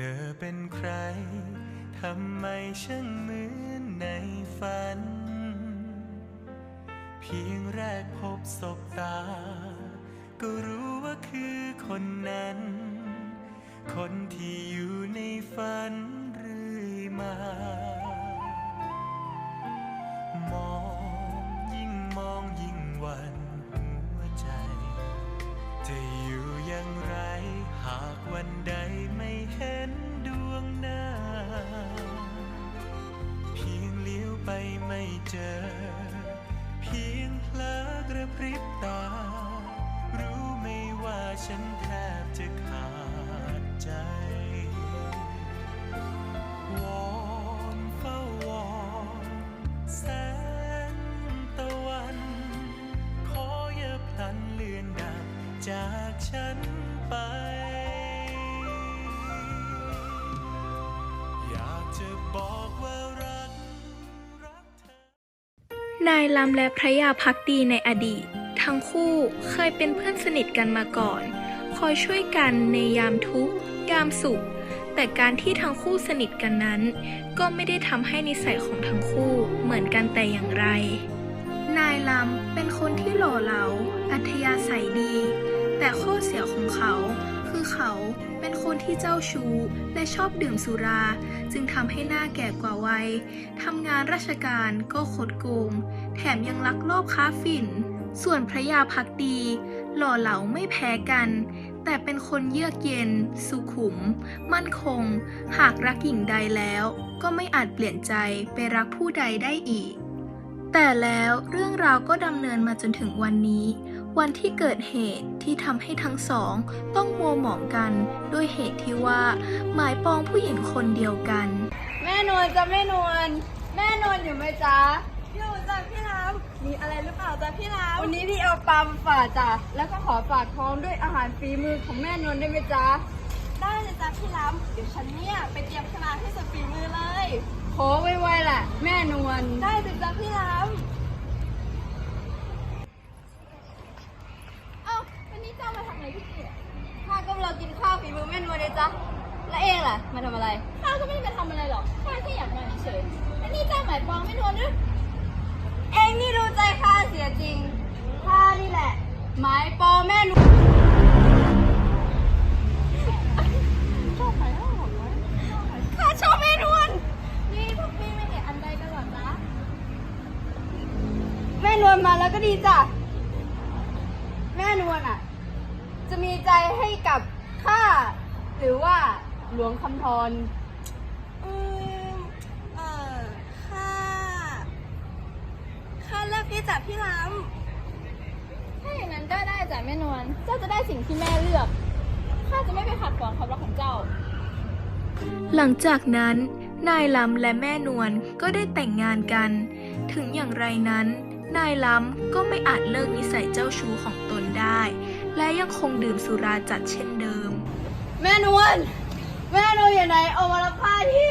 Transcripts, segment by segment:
ธอเป็นใคร ทำไมช่างเหมือนในฝัน เพียงแรกพบศบตา ก็รู้ว่าคือคนนั้น คนที่อยู่ในฝันเรื่อยมา นายลำและพระยาพักดีในอดีต ทั้งคู่เคยเป็นเพื่อนสนิทกันมาก่อน คอยช่วยกันในยามทุกข์ ยามสุข แต่การที่ทั้งคู่สนิทกันนั้น ก็ไม่ได้ทำให้นิสัยของทั้งคู่เหมือนกันแต่อย่างไร นายลำเป็นคนที่หล่อเหลา อัธยาศัยดี แต่ข้อเสียของเขาคือเขาเป็น คนที่เจ้าชู้และชอบดื่มสุรา จึงทำให้หน้าแก่กว่าวัยทำงานราชการก็คดโกง แถมยังลักลอบค้าฝิ่น ส่วนพระยาพักดี หล่อเหลาไม่แพ้กัน แต่เป็นคนเยือกเย็น สุขุม มั่นคง หากรักหญิงใดแล้ว ก็ไม่อาจเปลี่ยนใจไปรักผู้ใดได้อีก แต่แล้วเรื่องราวก็ดำเนินมาจนถึงวันนี้ วันที่เกิดเหตุที่ทำให้ทั้งสองต้องมัวหมองกันด้วยเหตุที่ว่า หมายปองผู้หญิงคนเดียวกัน แม่นวลจ้ะแม่นวลแม่นวลอยู่ไหมจ๊ะอยู่จ้ะพี่น้ำมีอะไรหรือเปล่าจ้ะพี่น้ำวันนี้พี่เอาปลามาฝากจ้ะแล้วก็ขอฝากท้องด้วยอาหารฝีมือของแม่นวลได้ไหมจ๊ะได้เลยจ้ะพี่น้ำเดี๋ยวฉันเนี่ยไปเตรียมขนาดให้สุดฝีมือเลย ขอไวๆล่ะแม่นวลได้เลยจ้ะพี่น้ำเอ้า วันนี้เจ้ามาทำอะไรที่นี่อะข้าก็เรากินข้าวฝีมือแม่นวลเลยจ้ะแล้วเองล่ะมาทำอะไร ข้าก็ไม่ได้มาทำอะไรหรอก ข้าแค่อยากมาเฉยๆแล้วนี่เจ้าหมายปองไม่นวลหรือ เองนี่รู้ใจข้าเสียจริง ข้านี่แหละ หมายปองแม่นวลชอบใครเล่าหรอข้าชอบแม่นวลนี่พวกพี่ไม่เห็นอันใดกันหรอจ๊ะ แม่นวลมาแล้วก็ดีจ้ะ แม่นวลอะ จะมีใจให้กับข้าหรือว่าหลวงคำทรอืมเอ่อข้าข้าเลือกที่จะพี่น้ำถ้าอย่างนั้นก็ได้จ้ะแม่นวลเจ้าจะได้สิ่งที่แม่เลือกข้าจะไม่ไปขัดขวางความรักของเจ้า หลังจากนั้นนายล้ำและแม่นวลก็ได้แต่งงานกัน ถึงอย่างไรนั้น นายล้ำก็ไม่อาจเลิกนิสัยเจ้าชู้ของตนได้ และยังคงดื่มสุราจัดเช่นเดิม แม่นวลแม่นวลอยู่ไหนเอามารับผ้าที่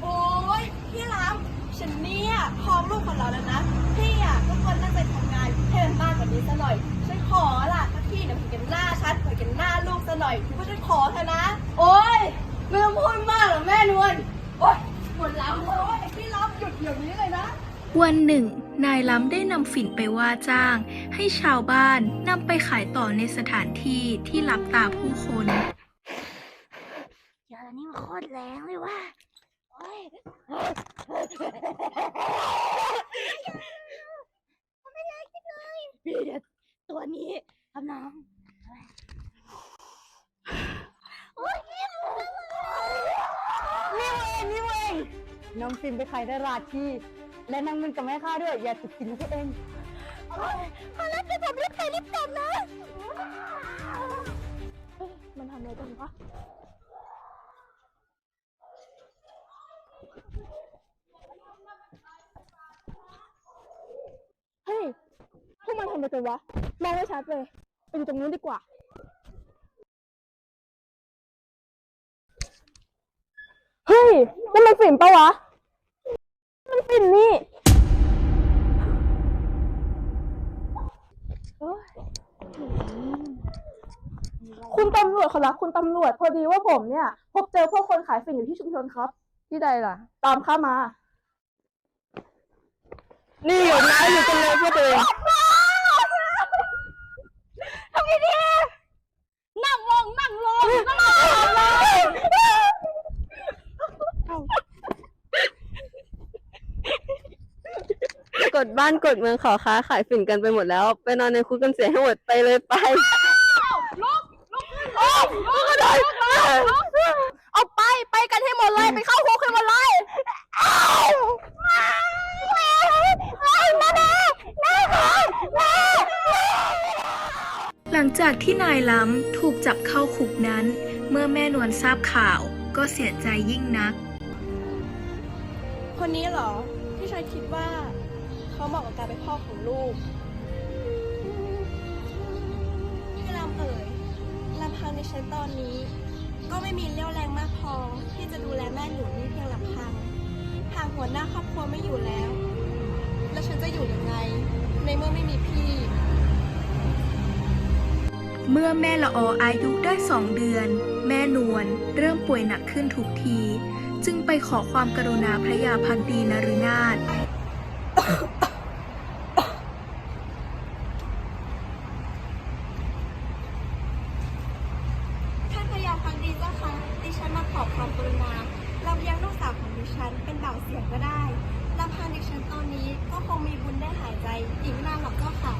โอ้ยพี่ล้ำฉันเนี่ยพร้อมลูกของเราแล้วนะพี่อะก็ควรตั้งใจทำงานให้มันมากกว่านี้ซะหน่อยฉันขอล่ะถ้าพี่เนี่ยเห็นกันหน้าชัดเห็นกันหน้าลูกซะหน่อยก็ฉันขอเธอะนะ โอ๊ยไม่ต้องพูดมากหรอกแม่นวลโอ๊ยหมดแล้วโอ้ยพี่ล้ำหยุดเดี๋ยวนี้เลยนะวันหนึ่ง นายล้ำได้นำฝิ่นไปว่าจ้าง ให้ชาวบ้านนำไปขายต่อในสถานที่ที่รับตาผู้คนเดี๋ยวนี้มันโคตรแรงเลยว่ะโอ้ยมันไม่แรงจังเลยตัวนี้ทำน้องโอ้ยนี่นี่เองนี่เองน้องฟินไปขายตลาดที่และนังมันกับแม่ข้าด้วย อย่าติดกินนะพี่เองพอแล้วจะทำ รีบไปรีบกลับนะเฮ้ยมันทำอะไรกันวะเฮ้ยพวกมันทำอะไรกันวะมองไม่ชัดเลยไปอยู่ตรงนู้นดีกว่า เฮ้ยนั่นมันฝิ่นปะวะ มันฝิ่นนี่ โอ้ย คุณตำรวจขอรับคุณตำรวจพอดีว่าผมเนี่ย พบเจอพวกคนขายฝิ่นอยู่ที่ชุมชนครับ ที่ใดล่ะ ตามข้ามา นี่อยู่นะอยู่กันเลยพวกเองนั่งลงนั่งลงนั่งลงกดบ้านกดเมืองขอค้าขายฝิ่นกันไปหมดแล้ว ไปนอนในคุกกันเสียให้หมดไปเลยไป เอาไปไปกันให้หมดเลยไปเข้าคุกให้หมดเลยหลังจากที่นายล้ำถูกจับเข้าคุกนั้น เมื่อแม่นวลทราบข่าวก็เสียใจยิ่งนัก คนนี้เหรอที่ฉันคิดว่า เขาเหมาะกับการเป็นพ่อของลูก ฉันตอนนี้ ก็ไม่มีเรี่ยวแรงมากพอที่จะดูแลแม่หนูนี่เพียงลำพังหากหัวหน้าครอบครัวไม่อยู่แล้ว แล้วฉันจะอยู่ยังไง ในเมื่อไม่มีพี่ เมื่อแม่ละอออายุได้สองเดือน แม่นวลเริ่มป่วยหนักขึ้นทุกที จึงไปขอความกรุณาพระยาพักดีนรุนาถ ท่านพยาพักดีเจ้าคะดิฉันมาขอความกรุณาเราเลี้ยงลูกสาวของดิฉันเป็นเบาเสียงก็ได้ลำพังดิฉันตอนนี้ก็คงมี บุญได้หายใจอีกไม่นานหรอกเจ้าค่ะ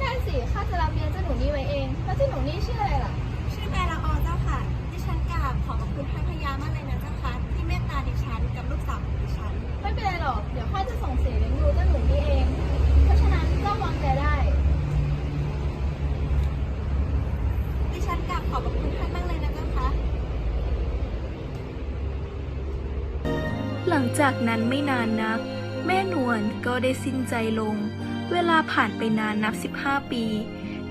นั่นสิข้าจะรับเลี้ยงเจ้าหนูนี่ไว้เอง แล้วเจ้าหนูนี่ชื่ออะไรล่ะ ชื่อแม่ละออเจ้าค่ะ ดิฉันกราบขอขอบคุณท่านพญามากเลยนะเจ้าค่ะ ที่เมตตาดิฉันกับลูกสาวของดิฉัน ไม่เป็นไรหรอก เดี๋ยวข้าจะส่งเสียเลี้ยงดูเจ้าหนูนี่เอง เพราะฉะนั้นเจ้าวางใจได้ ดิฉันกราบขอบพระคุณท่านมากเลยนะเจ้าค่ะ หลังจากนั้นไม่นานนัก แม่นวลก็ได้สิ้นใจลง เวลาผ่านไปนานนับ 15 ปี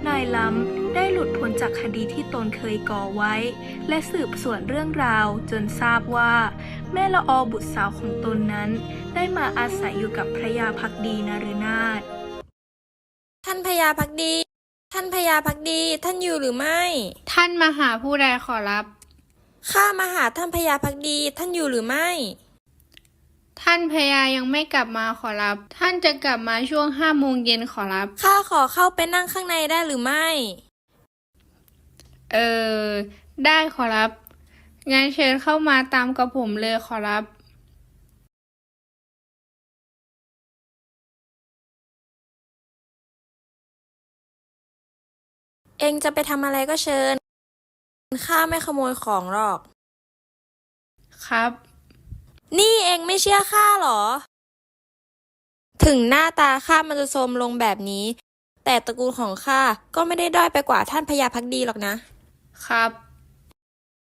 นายล้ำได้หลุดพ้นจากคดีที่ตนเคยก่อไว้ และสืบสวนเรื่องราวจนทราบว่า แม่ละออบุตรสาวของตนนั้น ได้มาอาศัยอยู่กับพระยาพักดีนรุนาถท่านพญาพักดี ท่านพญาพักดี ท่านอยู่หรือไม่ ท่านมาหาผู้ใดขอรับ ข้ามาหาท่านพญาพักดี ท่านอยู่หรือไม่ ท่านพญายังไม่กลับมาขอรับ ท่านจะกลับมาช่วงห้าโมงเย็นขอรับ ข้าขอเข้าไปนั่งข้างในได้หรือไม่ เออ ได้ขอรับงั้นเชิญเข้ามาตามกับผมเลยขอรับ เองจะไปทำอะไรก็เชิญ ข้าไม่ขโมยของหรอก ครับ นี่เองไม่เชื่อข้าเหรอ ถึงหน้าตาข้ามันจะโทรมลงแบบนี้ แต่ตระกูลของข้าก็ไม่ได้ด้อยไปกว่าท่านพญาพักดีหรอกนะ ครับ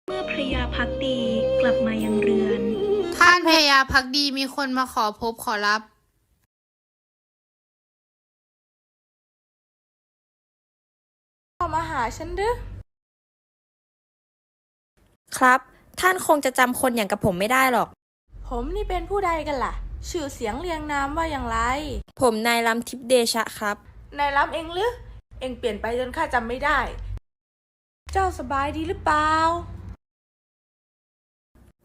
เมื่อพระยาพักดีกลับมายังเรือน ท่านพญาพักดีมีคนมาขอพบขอรับ มาหาฉันหรือครับ ท่านคงจะจำคนอย่างกับผมไม่ได้หรอก ผมนี่เป็นผู้ใดกันล่ะ ชื่อเสียงเรียงนามว่าอย่างไร ผมนายลำทิพย์เดชะครับ นายรับเองหรือ เองเปลี่ยนไปจนข้าจำไม่ได้ เจ้าสบายดีหรือเปล่า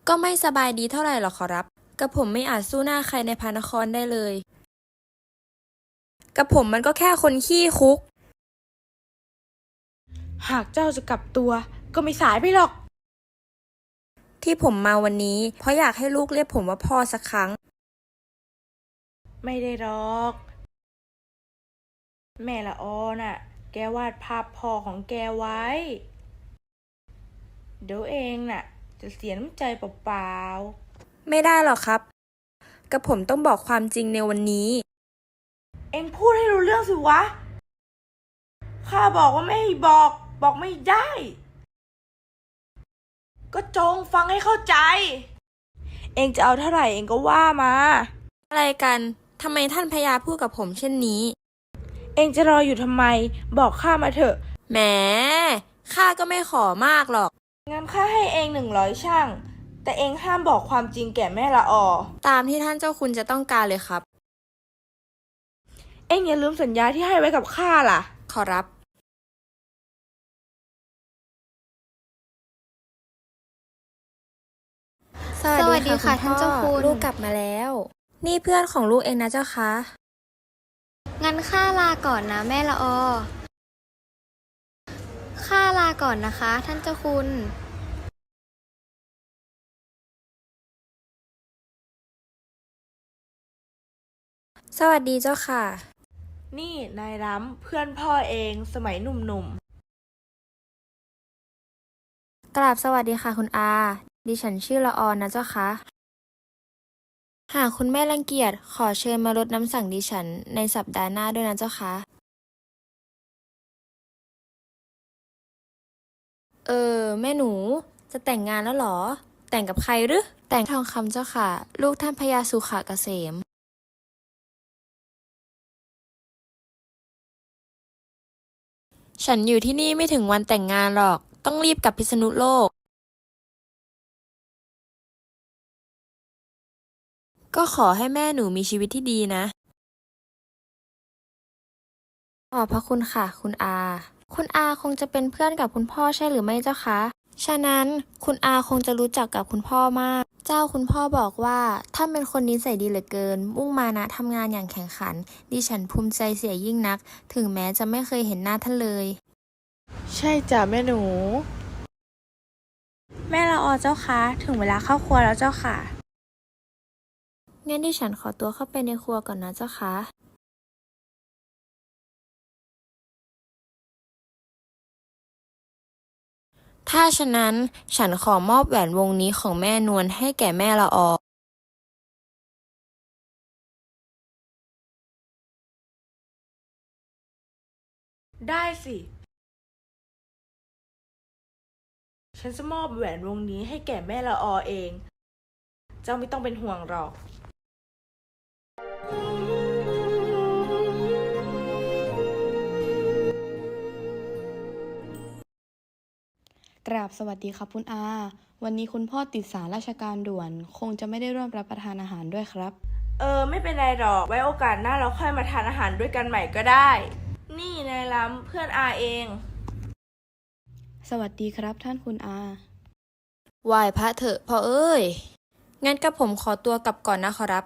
ก็ไม่สบายดีเท่าไหร่หรอกขอรับกับผมไม่อาจสู้หน้าใครในพานครได้เลยกับผมมันก็แค่คนขี้คุก หากเจ้าจะกลับตัวก็ไม่สายไปหรอก ที่ผมมาวันนี้ เพราะอยากให้ลูกเรียกผมว่าพ่อสักครั้ง ไม่ได้หรอก แม่ละออน่ะ แกวาดภาพพ่อของแกไว้ เดี๋ยวเองน่ะ จะเสียน้ำใจเปล่าไม่ได้หรอกครับกับผมต้องบอกความจริงในวันนี้ๆเองพูดให้รู้เรื่องสิวะ ข้าบอกว่าไม่ให้บอก บอกไม่ได้ ก็จงฟังให้เข้าใจ เองจะเอาเท่าไหร่เองก็ว่ามา อะไรกันทำไมท่านพญาพูดกับผมเช่นนี้ เองจะรออยู่ทำไม บอกข้ามาเถอะ แหม ข้าก็ไม่ขอมากหรอก งั้นข้าให้เองหนึ่งร้อยช่าง แต่เองห้ามบอกความจริงแก่แม่ละออ ตามที่ท่านเจ้าคุณจะต้องการเลยครับ เองอย่าลืมสัญญาที่ให้ไว้กับข้าล่ะ ขอรับ สวัสดีค่ะท่านเจ้าคุณลูกกลับมาแล้ว นี่เพื่อนของลูกเองนะเจ้าคะงั้นข้าลาก่อนนะแม่ละออข้าลาก่อนนะคะ ท่านเจ้าคุณสวัสดีเจ้าค่ะ นี่นายล้ำเพื่อนพ่อเองสมัยหนุ่มกราบสวัสดีค่ะคุณอา ดิฉันชื่อละออนนะเจ้าคะ หากคุณแม่รังเกียจขอเชิญมาลดน้ำสั่งดิฉันในสัปดาห์หน้าด้วยนะเจ้าคะ เออ แม่หนู จะแต่งงานแล้วหรอ แต่งกับใครหรือ แต่งทองคำเจ้าค่ะ ลูกท่านพญาสุขะเกษมฉันอยู่ที่นี่ไม่ถึงวันแต่งงานหรอก ต้องรีบกลับพิษณุโลก ก็ขอให้แม่หนูมีชีวิตที่ดีนะ ขอบพระคุณค่ะ คุณอา คุณอาคงจะเป็นเพื่อนกับคุณพ่อใช่หรือไม่เจ้าคะ ฉะนั้นคุณอาคงจะรู้จักกับคุณพ่อมาก เจ้าคุณพ่อบอกว่าท่านเป็นคนนิสัยดีเหลือเกิน มุ่งมานะทำงานอย่างแข่งขัน ดิฉันภูมิใจเสียยิ่งนัก ถึงแม้จะไม่เคยเห็นหน้าท่านเลยๆใช่จ้ะแม่หนู แม่ละออเจ้าคะ ถึงเวลาเข้าครัวแล้วเจ้าค่ะ งั้นดิฉันขอตัวเข้าไปในครัวก่อนนะเจ้าคะถ้าฉะนั้นฉันขอมอบแหวนวงนี้ของแม่นวลให้แก่แม่ละออได้สิ ฉันจะมอบแหวนวงนี้ให้แก่แม่ละออเอง เจ้าไม่ต้องเป็นห่วงหรอก กราบสวัสดีครับคุณอา วันนี้คุณพ่อติดสารราชการด่วน คงจะไม่ได้ร่วมรับประทานอาหารด้วยครับ เออ ไม่เป็นไรหรอก ไว้โอกาสหน้าเราค่อยมาทานอาหารด้วยกันใหม่ก็ได้ นี่นายล้ำเพื่อนอาเอง สวัสดีครับท่านคุณอา ไหว้พระเถอะพ่อเอ้ย งั้นกับผมขอตัวกลับก่อนนะขอรับ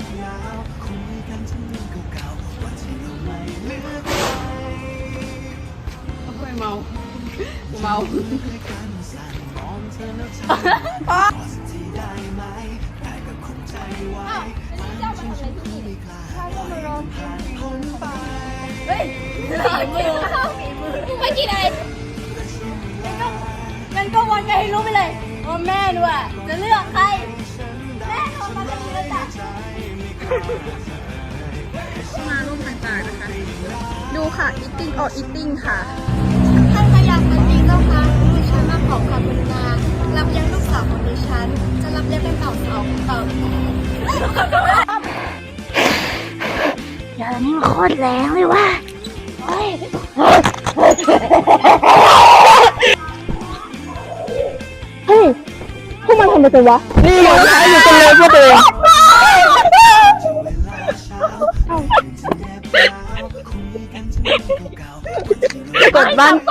เมาเมาพ่อเฮ้ยฝีมือฝีมือมึงไปกินอะไรงั้นก็งั้นก็วนไปให้รู้ไปเลยว่าแม่ด้วยจะเลือกใคร แม่โทรมาเป็นี้แล้วจ้ะมารูปต่างๆนะคะ ดูค่ะ eating or eating ค่ะ จ้าคะดิฉันมาขอความกรุณารับเลี้ยงลูกสาวของดิฉัน จะรับเลี้ยงเป็นเต่าสองเต่าเฮ้ยพวกมันทำอะไรกันวะ นี่ไงอยู่กันเลยพวกเอง กดบ้านพ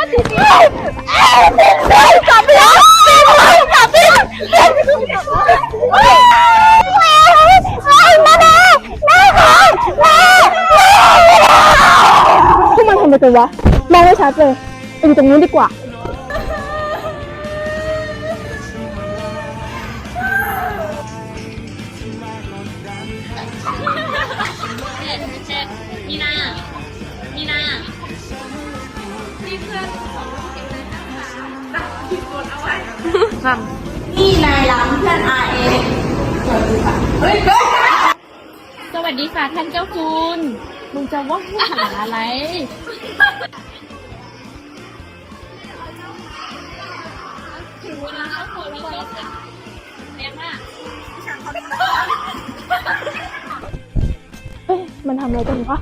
วกมันทำอะไรกันวะมองไม่ชัดเลยไปอยู่ตรงนู้นดีกว่ามีนามีนามี นี่นายล้ำเพื่อนอาเองสวัสดีค่ะท่านเจ้าคุณมึงจะว่าผู้หาอะไรเฮ้ยมันทำอะไรกันวะ